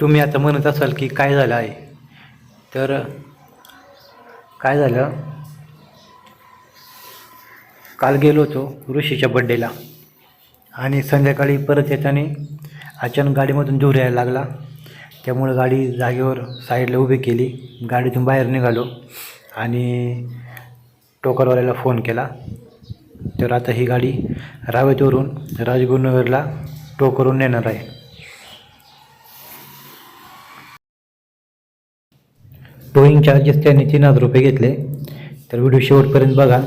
तुम्ही आता म्हणत असाल की काय झालं आहे? तर काय झालं? काल गेलो होतो ऋषीच्या बड्डेला आणि संध्याकाळी परत येताने अचानक गाडीमधून दूर यायला लागला. त्यामुळं गाडी जागेवर साईडला उभी केली. गाडीतून बाहेर निघालो आणि टोकरवाल्याला फोन केला. तर आता ही गाडी रावेतवरून राजगुरुनगरला टोकरून नेणार आहे. टोईंग चार्जेस त्यांनी तीन हजार रुपये घेतले. तर व्हिडिओ शेवटपर्यंत बघा.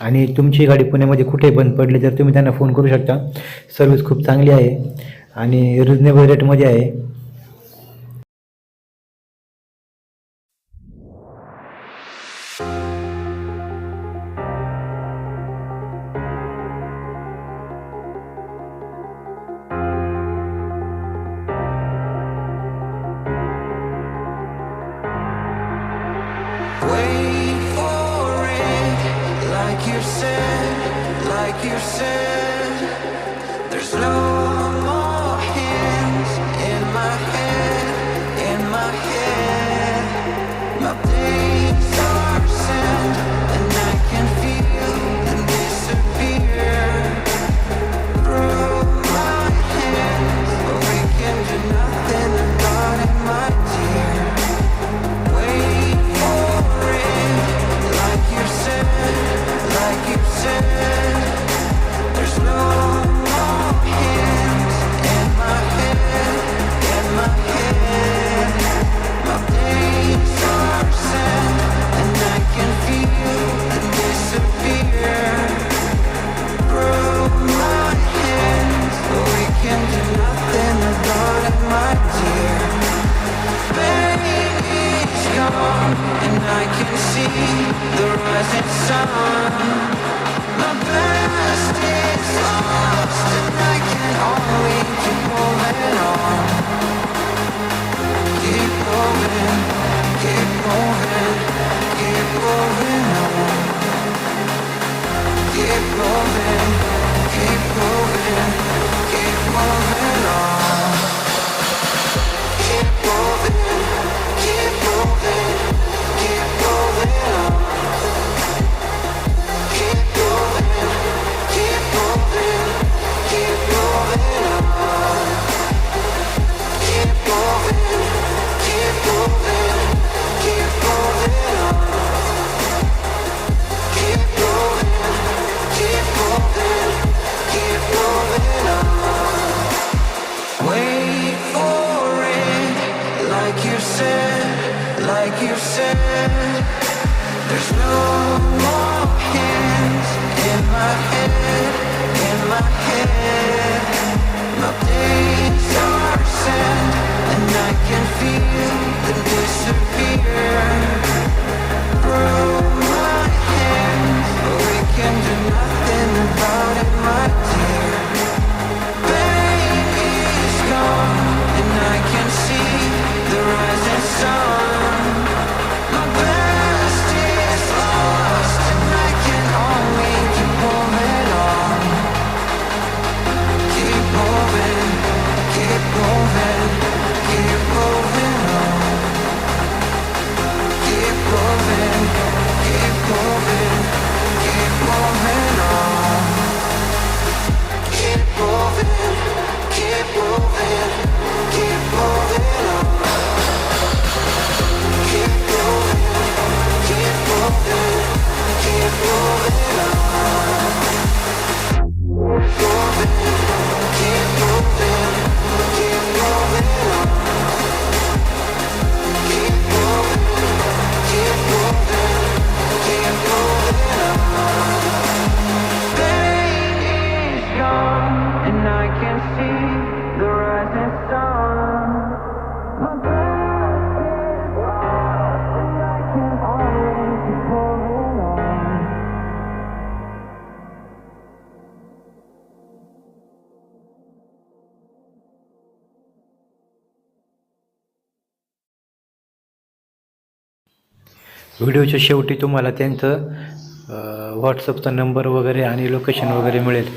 आणि तुमची गाडी पुण्यामध्ये कुठे बंद पडली तर तुम्ही त्यांना फोन करू शकता. सर्विस खूप चांगली आहे. आणि रिजनेबल रेटमध्ये आहे. said, like you said, there's no in my head, in my head. व्हिडिओच्या शेवटी तुम्हाला त्यांचं व्हॉट्सअपचा नंबर वगैरे आणि लोकेशन वगैरे मिळेल.